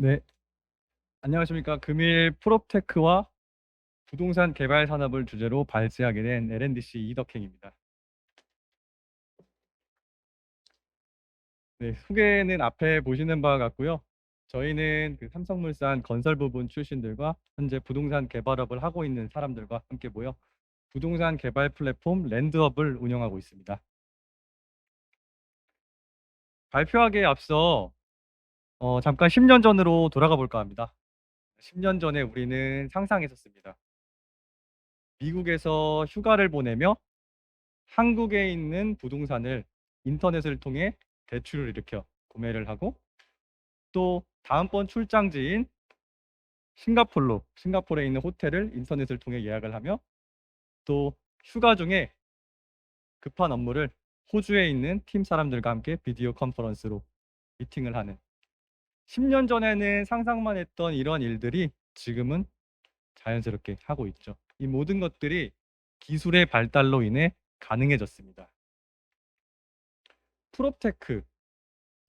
네. 안녕하십니까. 금일 프롭테크와 부동산 개발 산업을 주제로 발제하게 된 L&DC 이덕행입니다. 네, 소개는 앞에 보시는 바와 같고요. 저희는 그 삼성물산 건설 부분 출신들과 현재 부동산 개발업을 하고 있는 사람들과 함께 모여 부동산 개발 플랫폼 랜드업을 운영하고 있습니다. 발표하기에 앞서 어, 잠깐 10년 전으로 돌아가 볼까 합니다. 10년 전에 우리는 상상했었습니다. 미국에서 휴가를 보내며 한국에 있는 부동산을 인터넷을 통해 대출을 일으켜 구매를 하고 또 다음번 출장지인 싱가폴로 싱가포르에 있는 호텔을 인터넷을 통해 예약을 하며 또 휴가 중에 급한 업무를 호주에 있는 팀 사람들과 함께 비디오 컨퍼런스로 미팅을 하는 10년 전에는 상상만 했던 이런 일들이 지금은 자연스럽게 하고 있죠. 이 모든 것들이 기술의 발달로 인해 가능해졌습니다. 프롭테크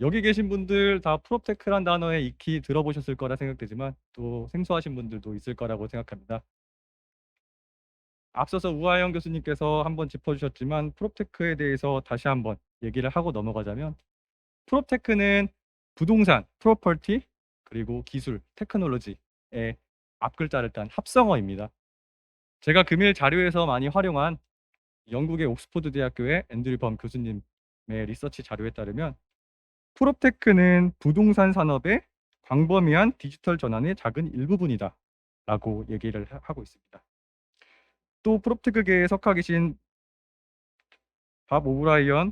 여기 계신 분들 다 프롭테크란 단어에 익히 들어보셨을 거라 생각되지만 또 생소하신 분들도 있을 거라고 생각합니다. 앞서서 우하영 교수님께서 한번 짚어주셨지만 프롭테크에 대해서 다시 한번 얘기를 하고 넘어가자면 프롭테크는 부동산, 프로퍼티, 그리고 기술, 테크놀로지의 앞글자를 딴 합성어입니다. 제가 금일 자료에서 많이 활용한 영국의 옥스포드 대학교의 앤드류 범 교수님의 리서치 자료에 따르면 프롭테크는 부동산 산업의 광범위한 디지털 전환의 작은 일부분이다 라고 얘기를 하고 있습니다. 또 프롭테크계에 속하 계신 밥 오브라이언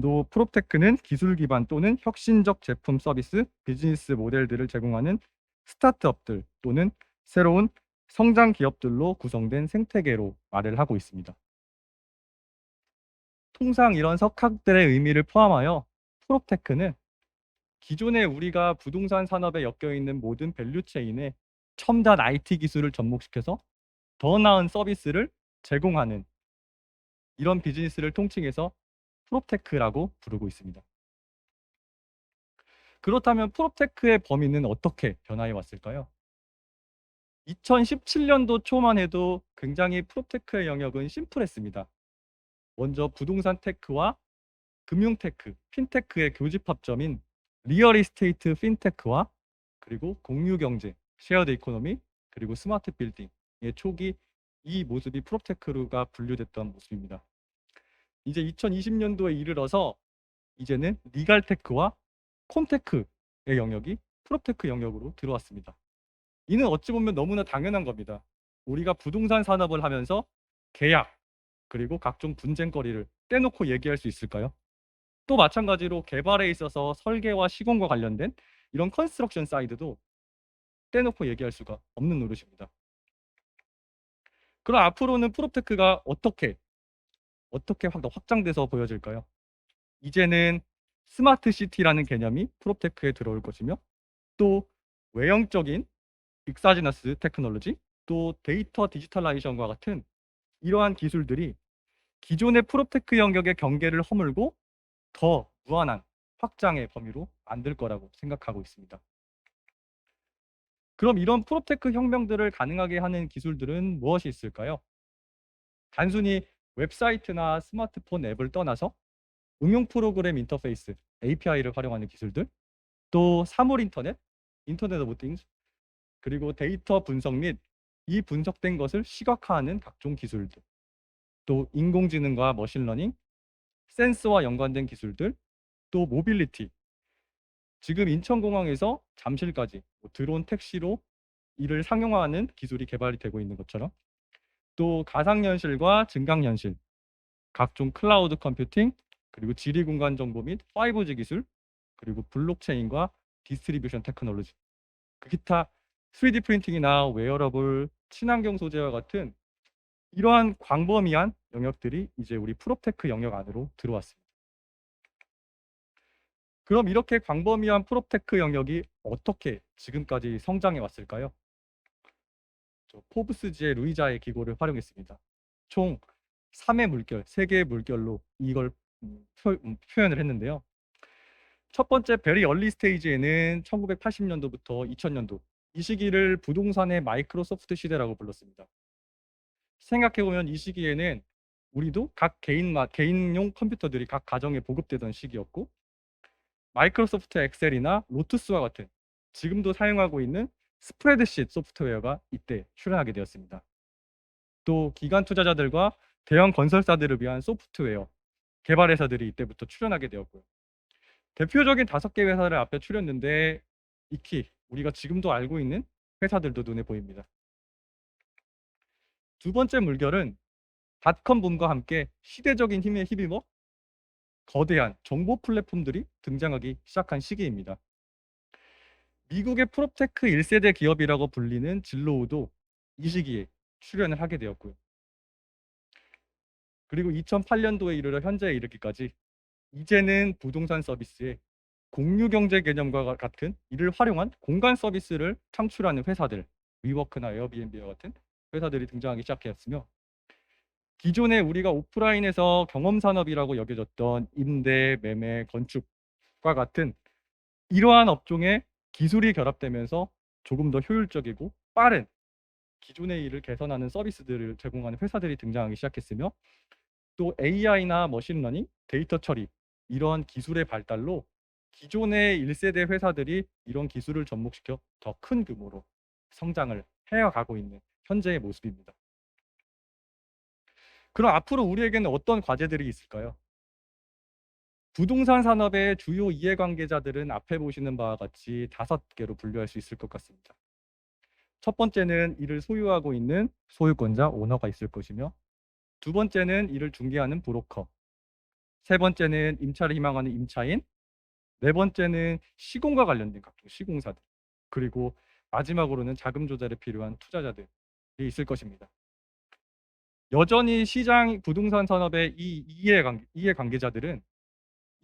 도 프롭테크는 기술 기반 또는 혁신적 제품 서비스, 비즈니스 모델들을 제공하는 스타트업들 또는 새로운 성장 기업들로 구성된 생태계로 말을 하고 있습니다. 통상 이런 석학들의 의미를 포함하여 프롭테크는 기존에 우리가 부동산 산업에 엮여 있는 모든 밸류 체인에 첨단 IT 기술을 접목시켜서 더 나은 서비스를 제공하는 이런 비즈니스를 통칭해서 프롭테크라고 부르고 있습니다. 그렇다면 프롭테크의 범위는 어떻게 변화해 왔을까요? 2017년도 초만 해도 굉장히 프롭테크의 영역은 심플했습니다. 먼저 부동산 테크와 금융 테크, 핀테크의 교집 합점인 리얼 이스테이트 핀테크와 그리고 공유 경제, 쉐어드 이코노미, 그리고 스마트 빌딩의 초기 이 모습이 프롭테크가 분류됐던 모습입니다. 이제 2020년도에 이르러서 이제는 리갈테크와 콤테크의 영역이 프롭테크 영역으로 들어왔습니다. 이는 어찌 보면 너무나 당연한 겁니다. 우리가 부동산 산업을 하면서 계약 그리고 각종 분쟁거리를 떼놓고 얘기할 수 있을까요? 또 마찬가지로 개발에 있어서 설계와 시공과 관련된 이런 컨스트럭션 사이드도 떼놓고 얘기할 수가 없는 노릇입니다. 그럼 앞으로는 프롭테크가 어떻게 어떻게 확 확장돼서 보여질까요? 이제는 스마트 시티라는 개념이 프롭테크에 들어올 것이며 또 외형적인 빅사지너스 테크놀로지 또 데이터 디지털라이션과 같은 이러한 기술들이 기존의 프롭테크 영역의 경계를 허물고 더 무한한 확장의 범위로 만들 거라고 생각하고 있습니다. 그럼 이런 프롭테크 혁명들을 가능하게 하는 기술들은 무엇이 있을까요? 단순히 웹사이트나 스마트폰 앱을 떠나서 응용 프로그램 인터페이스 API를 활용하는 기술들 또 사물 인터넷 인터넷 오브 띵스 그리고 데이터 분석 및 이 분석된 것을 시각화하는 각종 기술들 또 인공지능과 머신러닝 센스와 연관된 기술들 또 모빌리티. 지금 인천공항에서 잠실까지 뭐 드론 택시로 이를 상용화하는 기술이 개발이 되고 있는 것처럼 또 가상현실과 증강현실, 각종 클라우드 컴퓨팅, 그리고 지리 공간 정보 및 5G 기술, 그리고 블록체인과 디스트리뷰션 테크놀로지, 그 기타 3D 프린팅이나 웨어러블, 친환경 소재와 같은 이러한 광범위한 영역들이 이제 우리 프롭테크 영역 안으로 들어왔습니다. 그럼 이렇게 광범위한 프롭테크 영역이 어떻게 지금까지 성장해 왔을까요? 포브스지의 루이자의 기고를 활용했습니다. 총 3의 물결, 3개의 물결로 이걸 음, 표, 음, 현을 했는데요. 첫 번째 베리 얼리 스테이지에는 1980년도부터 2000년도 이 시기를 부동산의 마이크로소프트 시대라고 불렀습니다. 생각해 보면 이 시기에는 우리도 각 개인마 개인용 컴퓨터들이 각 가정에 보급되던 시기였고 마이크로소프트 엑셀이나 로투스와 같은 지금도 사용하고 있는 스프레드시트 소프트웨어가 이때 출현하게 되었습니다. 또 기관 투자자들과 대형 건설사들을 위한 소프트웨어 개발 회사들이 이때부터 출현하게 되었고요. 대표적인 다섯 개 회사를 앞에 추렸는데 익히 우리가 지금도 알고 있는 회사들도 눈에 보입니다. 두 번째 물결은 닷컴 붐과 함께 시대적인 힘에 힘입어 거대한 정보 플랫폼들이 등장하기 시작한 시기입니다. 미국의 프롭테크 1세대 기업이라고 불리는 진로우도 이 시기에 출연을 하게 되었고요. 그리고 2008년도에 이르러 현재에 이르기까지 이제는 부동산 서비스에 공유 경제 개념과 같은 이를 활용한 공간 서비스를 창출하는 회사들, 위워크나 에어비앤비와 같은 회사들이 등장하기 시작했으며 기존에 우리가 오프라인에서 경험 산업이라고 여겨졌던 임대, 매매, 건축과 같은 이러한 업종에 기술이 결합되면서 조금 더 효율적이고 빠른 기존의 일을 개선하는 서비스들을 제공하는 회사들이 등장하기 시작했으며 또 AI나 머신러닝, 데이터 처리 이러한 기술의 발달로 기존의 1세대 회사들이 이런 기술을 접목시켜 더 큰 규모로 성장을 해가고 있는 현재의 모습입니다. 그럼 앞으로 우리에게는 어떤 과제들이 있을까요? 부동산 산업의 주요 이해관계자들은 앞에 보시는 바와 같이 다섯 개로 분류할 수 있을 것 같습니다. 첫 번째는 이를 소유하고 있는 소유권자 오너가 있을 것이며 두 번째는 이를 중개하는 브로커 세 번째는 임차를 희망하는 임차인 네 번째는 시공과 관련된 각종 시공사들 그리고 마지막으로는 자금 조달에 필요한 투자자들이 있을 것입니다. 여전히 시장 부동산 산업의 이 이해관계, 이해관계자들은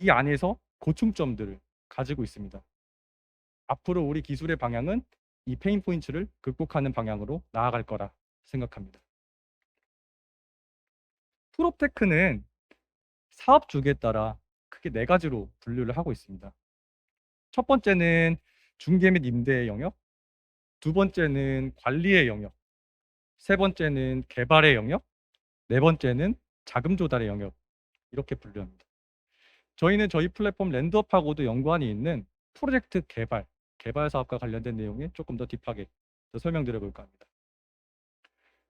이 안에서 고충점들을 가지고 있습니다. 앞으로 우리 기술의 방향은 이 페인 포인트를 극복하는 방향으로 나아갈 거라 생각합니다. 프롭테크는 사업 주기에 따라 크게 네 가지로 분류를 하고 있습니다. 첫 번째는 중개 및 임대의 영역, 두 번째는 관리의 영역, 세 번째는 개발의 영역, 네 번째는 자금 조달의 영역 이렇게 분류합니다. 저희는 저희 플랫폼 랜드업하고도 연관이 있는 프로젝트 개발, 개발 사업과 관련된 내용에 조금 더 딥하게 더 설명드려 볼까 합니다.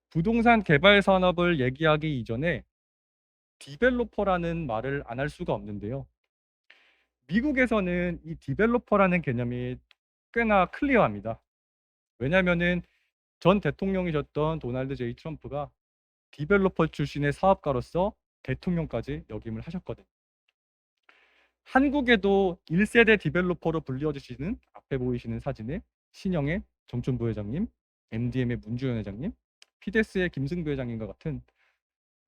부동산 개발 산업을 얘기하기 이전에 디벨로퍼라는 말을 안 할 수가 없는데요. 미국에서는 이 디벨로퍼라는 개념이 꽤나 클리어합니다. 왜냐하면은 전 대통령이셨던 도널드 제이 트럼프가 디벨로퍼 출신의 사업가로서 대통령까지 역임을 하셨거든요. 한국에도 1세대 디벨로퍼로 불려주시는 앞에 보이시는 사진에 신영의 정춘 부 회장님, MDM의 문주현 회장님, 피데스의 김승부 회장님과 같은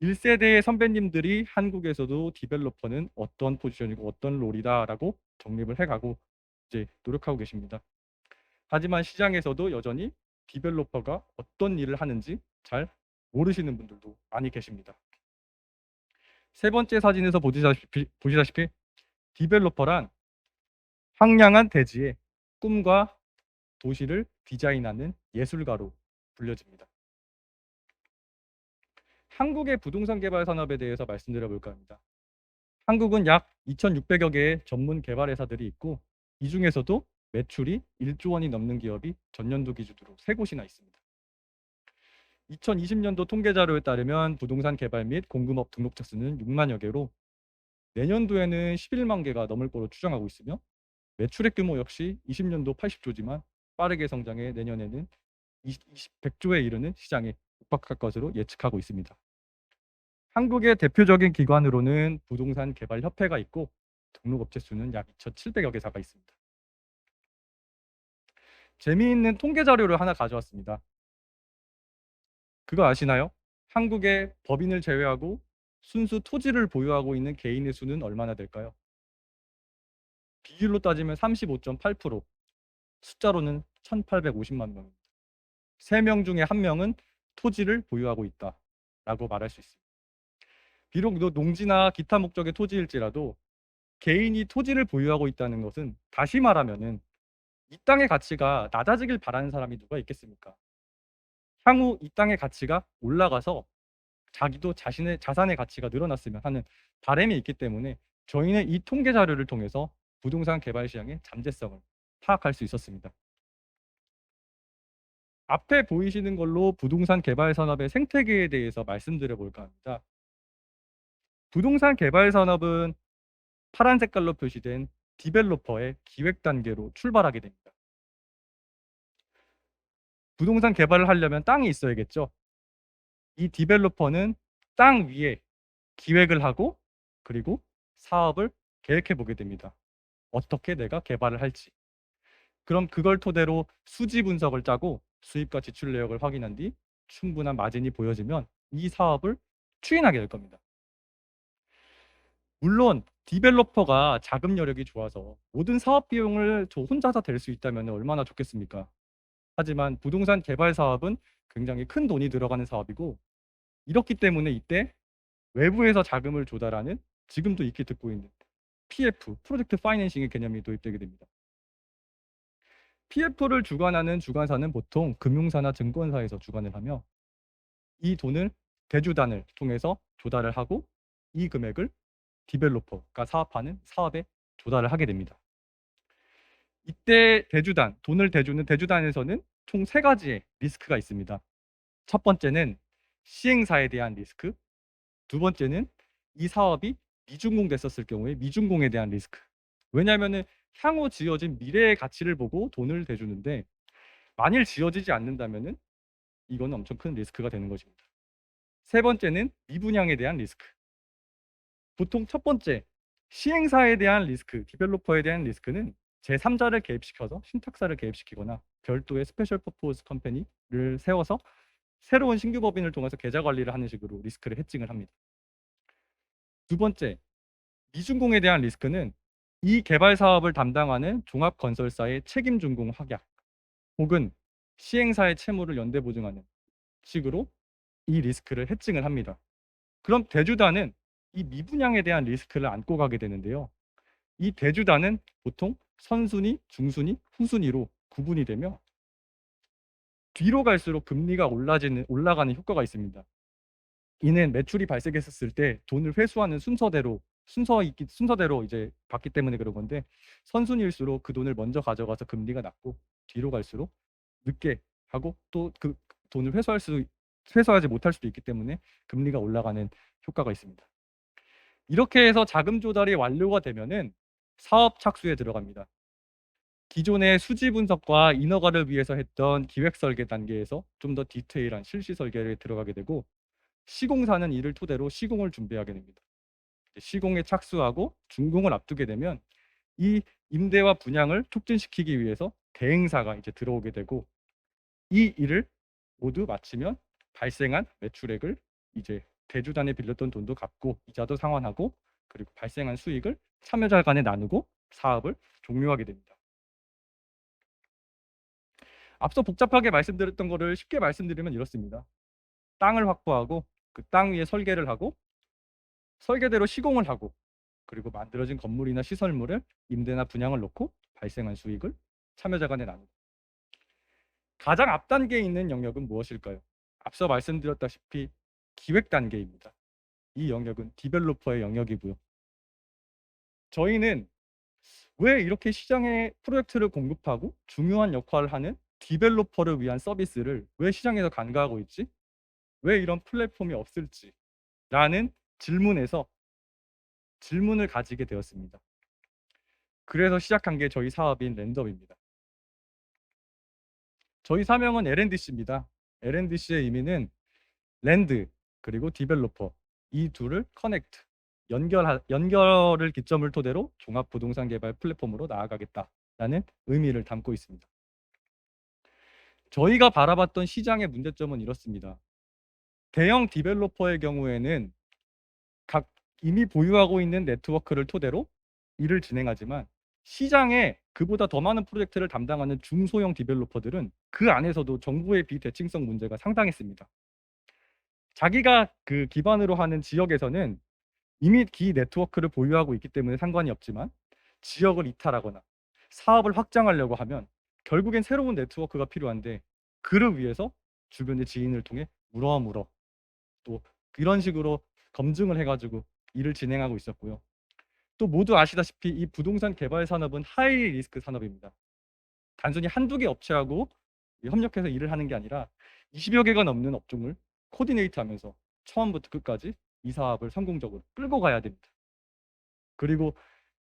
1세대의 선배님들이 한국에서도 디벨로퍼는 어떤 포지션이고 어떤 롤이다라고 정립을 해가고 이제 노력하고 계십니다. 하지만 시장에서도 여전히 디벨로퍼가 어떤 일을 하는지 잘 모르시는 분들도 많이 계십니다. 세 번째 사진에서 보시다시피, 보시다시피 디벨로퍼란 황량한 대지에 꿈과 도시를 디자인하는 예술가로 불려집니다. 한국의 부동산 개발 산업에 대해서 말씀드려 볼까 합니다. 한국은 약 2,600여 개의 전문 개발 회사들이 있고 이 중에서도 매출이 1조 원이 넘는 기업이 전년도 기준으로 3곳이나 있습니다. 2020년도 통계 자료에 따르면 부동산 개발 및 공급업 등록자 수는 6만여 개로 내년도에는 11만 개가 넘을 거로 추정하고 있으며 매출액 규모 역시 20년도 80조지만 빠르게 성장해 내년에는 20, 100조에 이르는 시장에 육박할 것으로 예측하고 있습니다. 한국의 대표적인 기관으로는 부동산 개발 협회가 있고 등록업체 수는 약 2,700여 개사가 있습니다. 재미있는 통계 자료를 하나 가져왔습니다. 그거 아시나요? 한국의 법인을 제외하고 순수 토지를 보유하고 있는 개인의 수는 얼마나 될까요? 비율로 따지면 35.8%, 숫자로는 1,850만 명입니다. 3명 중에 1명은 토지를 보유하고 있다 라고 말할 수 있습니다. 비록 농지나 기타 목적의 토지일지라도 개인이 토지를 보유하고 있다는 것은 다시 말하면은 이 땅의 가치가 낮아지길 바라는 사람이 누가 있겠습니까? 향후 이 땅의 가치가 올라가서 자기도 자신의 자산의 가치가 늘어났으면 하는 바람이 있기 때문에 저희는 이 통계 자료를 통해서 부동산 개발 시장의 잠재성을 파악할 수 있었습니다. 앞에 보이시는 걸로 부동산 개발 산업의 생태계에 대해서 말씀드려 볼까 합니다. 부동산 개발 산업은 파란 색깔로 표시된 디벨로퍼의 기획 단계로 출발하게 됩니다. 부동산 개발을 하려면 땅이 있어야겠죠. 이 디벨로퍼는 땅 위에 기획을 하고 그리고 사업을 계획해 보게 됩니다. 어떻게 내가 개발을 할지. 그럼 그걸 토대로 수지 분석을 짜고 수입과 지출 내역을 확인한 뒤 충분한 마진이 보여지면 이 사업을 추진하게 될 겁니다. 물론 디벨로퍼가 자금 여력이 좋아서 모든 사업 비용을 저 혼자서 댈 수 있다면 얼마나 좋겠습니까? 하지만 부동산 개발 사업은 굉장히 큰 돈이 들어가는 사업이고 이렇기 때문에 이때 외부에서 자금을 조달하는 지금도 익히 듣고 있는 PF, 프로젝트 파이낸싱의 개념이 도입되게 됩니다. PF를 주관하는 주관사는 보통 금융사나 증권사에서 주관을 하며 이 돈을 대주단을 통해서 조달을 하고 이 금액을 디벨로퍼가 사업하는 사업에 조달을 하게 됩니다. 이때 대주단, 돈을 대주는 대주단에서는 총 세 가지의 리스크가 있습니다. 첫 번째는 시행사에 대한 리스크, 두 번째는 이 사업이 미준공 됐었을 경우에 미준공에 대한 리스크. 왜냐하면은 향후 지어진 미래의 가치를 보고 돈을 대주는데 만일 지어지지 않는다면은 이거는 엄청 큰 리스크가 되는 것입니다. 세 번째는 미분양에 대한 리스크. 보통 첫 번째 시행사에 대한 리스크, 디벨로퍼에 대한 리스크는 제3자를 개입시켜서 신탁사를 개입시키거나 별도의 스페셜 퍼포스 컴퍼니를 세워서 새로운 신규 법인을 통해서 계좌 관리를 하는 식으로 리스크를 해칭을 합니다. 두 번째, 미준공에 대한 리스크는 이 개발 사업을 담당하는 종합 건설사의 책임 준공 확약 혹은 시행사의 채무를 연대 보증하는 식으로 이 리스크를 해칭을 합니다. 그럼 대주단은 이 미분양에 대한 리스크를 안고 가게 되는데요. 이 대주단은 보통 선순위, 중순위, 후순위로 구분이 되며 뒤로 갈수록 금리가 올라지는 올라가는 효과가 있습니다. 이는 매출이 발생했을 때 돈을 회수하는 순서대로 순서 있기 순서대로 이제 받기 때문에 그런 건데 선순위일수록 그 돈을 먼저 가져가서 금리가 낮고 뒤로 갈수록 늦게 하고 또 그 돈을 회수할 수 회수하지 못할 수도 있기 때문에 금리가 올라가는 효과가 있습니다. 이렇게 해서 자금 조달이 완료가 되면은 사업 착수에 들어갑니다. 기존의 수지 분석과 인허가를 위해서 했던 기획 설계 단계에서 좀 더 디테일한 실시 설계에 들어가게 되고 시공사는 이를 토대로 시공을 준비하게 됩니다. 시공에 착수하고 준공을 앞두게 되면 이 임대와 분양을 촉진시키기 위해서 대행사가 이제 들어오게 되고 이 일을 모두 마치면 발생한 매출액을 이제 대주단에 빌렸던 돈도 갚고 이자도 상환하고 그리고 발생한 수익을 참여자 간에 나누고 사업을 종료하게 됩니다. 앞서 복잡하게 말씀드렸던 거를 쉽게 말씀드리면 이렇습니다. 땅을 확보하고 그 땅 위에 설계를 하고 설계대로 시공을 하고 그리고 만들어진 건물이나 시설물을 임대나 분양을 놓고 발생한 수익을 참여자 간에 나누고 가장 앞 단계에 있는 영역은 무엇일까요? 앞서 말씀드렸다시피 기획 단계입니다. 이 영역은 디벨로퍼의 영역이고요. 저희는 왜 이렇게 시장에 프로젝트를 공급하고 중요한 역할을 하는 디벨로퍼를 위한 서비스를 왜 시장에서 간과하고 있지? 왜 이런 플랫폼이 없을지? 라는 질문에서 질문을 가지게 되었습니다. 그래서 시작한 게 저희 사업인 랜덤입니다. 저희 사명은 L&DC입니다. L&DC의 의미는 랜드 그리고 디벨로퍼 이 둘을 커넥트 연결 연결을 기점을 토대로 종합 부동산 개발 플랫폼으로 나아가겠다라는 의미를 담고 있습니다. 저희가 바라봤던 시장의 문제점은 이렇습니다. 대형 디벨로퍼의 경우에는 각 이미 보유하고 있는 네트워크를 토대로 일을 진행하지만 시장에 그보다 더 많은 프로젝트를 담당하는 중소형 디벨로퍼들은 그 안에서도 정부의 비대칭성 문제가 상당했습니다. 자기가 그 기반으로 하는 지역에서는 이미 기 네트워크를 보유하고 있기 때문에 상관이 없지만 지역을 이탈하거나 사업을 확장하려고 하면 결국엔 새로운 네트워크가 필요한데 그를 위해서 주변의 지인을 통해 물어 물어 또 이런 식으로 검증을 해가지고 일을 진행하고 있었고요. 또 모두 아시다시피 이 부동산 개발 산업은 하이 리스크 산업입니다. 단순히 한두 개 업체하고 협력해서 일을 하는 게 아니라 20여 개가 넘는 업종을 코디네이트 하면서 처음부터 끝까지 이 사업을 성공적으로 끌고 가야 됩니다. 그리고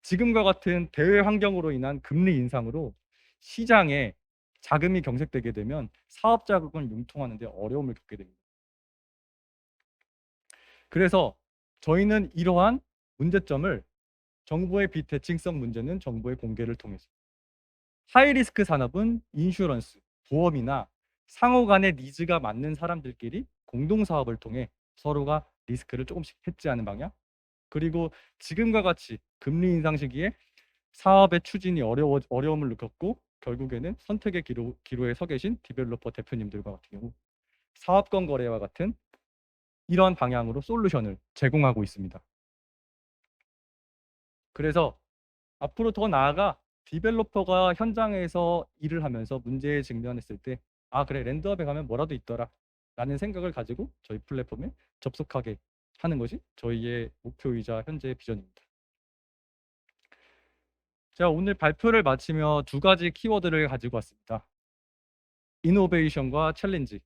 지금과 같은 대외 환경으로 인한 금리 인상으로 시장에 자금이 경색되게 되면 사업 자금을 융통하는 데 어려움을 겪게 됩니다. 그래서 저희는 이러한 문제점을 정보의 비대칭성 문제는 정보의 공개를 통해서 하이리스크 산업은 인슈런스, 보험이나 상호 간의 니즈가 맞는 사람들끼리 공동 사업을 통해 서로가 리스크를 조금씩 해지하는 방향 그리고 지금과 같이 금리 인상 시기에 사업의 추진이 어려워, 어려움을 겪고 결국에는 선택의 기로, 기로에 서 계신 디벨로퍼 대표님들과 같은 경우 사업권 거래와 같은 이런 방향으로 솔루션을 제공하고 있습니다. 그래서 앞으로 더 나아가 디벨로퍼가 현장에서 일을 하면서 문제에 직면했을 때 아 그래 랜드업에 가면 뭐라도 있더라 라는 생각을 가지고 저희 플랫폼에 접속하게 하는 것이 저희의 목표이자 현재의 비전입니다. 제가 오늘 발표를 마치며 두 가지 키워드를 가지고 왔습니다. 이노베이션과 챌린지.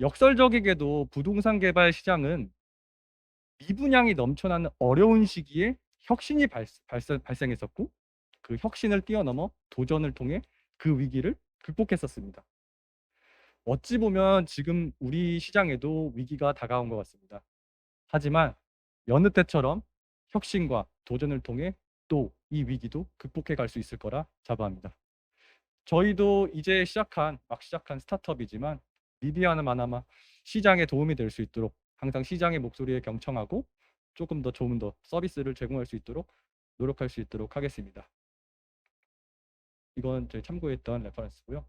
역설적이게도 부동산 개발 시장은 미분양이 넘쳐나는 어려운 시기에 혁신이 발, 발생, 발생했었고 그 혁신을 뛰어넘어 도전을 통해 그 위기를 극복했었습니다. 어찌 보면 지금 우리 시장에도 위기가 다가온 것 같습니다. 하지만 여느 때처럼 혁신과 도전을 통해 또 이 위기도 극복해 갈 수 있을 거라 자부합니다. 저희도 이제 시작한 막 시작한 스타트업이지만 미디어는 마나마 시장에 도움이 될 수 있도록 항상 시장의 목소리에 경청하고 조금 더 좋은 더 서비스를 제공할 수 있도록 노력할 수 있도록 하겠습니다. 이건 저희 참고했던 레퍼런스고요.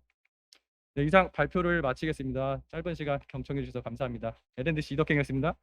네, 이상 발표를 마치겠습니다. 짧은 시간 경청해 주셔서 감사합니다. LNDC 이덕행이었습니다.